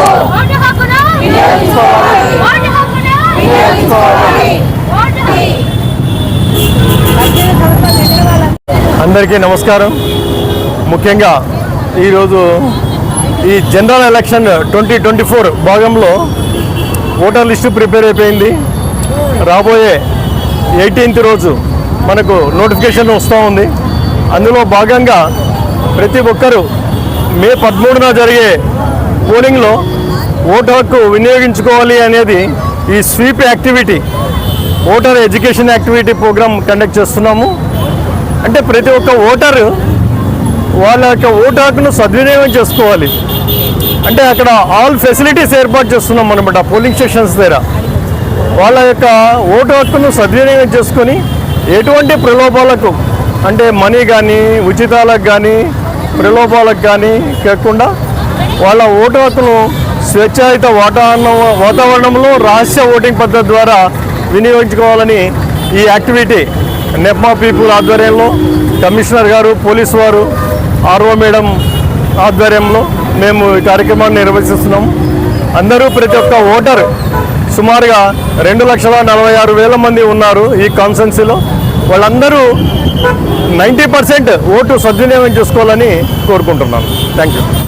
Vote హక్కును vote హక్కును అందరికీ నమస్కారం. ముఖ్యంగా ఈరోజు ఈ general election twenty twenty four భాగంలో ఓటర్ లిస్టు ప్రిపేర్ అయిపోయింది. రాబోయే ఎయిటీన్త్ రోజు మనకు నోటిఫికేషన్ వస్తూ ఉంది. అందులో భాగంగా ప్రతి ఒక్కరూ మే పదమూడున జరిగే పోలింగ్లో ఓటు హక్కు వినియోగించుకోవాలి అనేది ఈ SVEEP activity voter education activity programme conduct చేస్తున్నాము. అంటే ప్రతి ఒక్క ఓటరు వాళ్ళ యొక్క ఓటు హక్కును సద్వినియోగం చేసుకోవాలి. అంటే అక్కడ ఆల్ ఫెసిలిటీస్ ఏర్పాటు చేస్తున్నాం అనమాట పోలింగ్ స్టేషన్స్ దగ్గర. వాళ్ళ యొక్క ఓటు హక్కును సద్వినియోగం చేసుకొని ఎటువంటి ప్రలోభాలకు అంటే మనీ కానీ ఉచితాలకు కానీ ప్రలోభాలకు కానీ కాకుండా వాళ్ళ ఓటు హక్కును స్వేచ్ఛాయుత వాతావరణం వాతావరణంలో రహస్య ఓటింగ్ పద్ధతి ద్వారా వినియోగించుకోవాలని ఈ యాక్టివిటీ నెప్మా పీపుల్ ఆధ్వర్యంలో కమిషనర్ గారు పోలీసు వారు ఆర్ఓ మేడం ఆధ్వర్యంలో మేము ఈ కార్యక్రమాన్ని నిర్వహిస్తున్నాం. అందరూ ప్రతి ఒక్క ఓటర్ సుమారుగా రెండు లక్షల నలభై ఆరు వేల మంది ఉన్నారు ఈ కాన్సెన్సీలో వాళ్ళందరూ నైంటీ పర్సెంట్ ఓటు సద్వినియోగం చేసుకోవాలని కోరుకుంటున్నాను. Thank you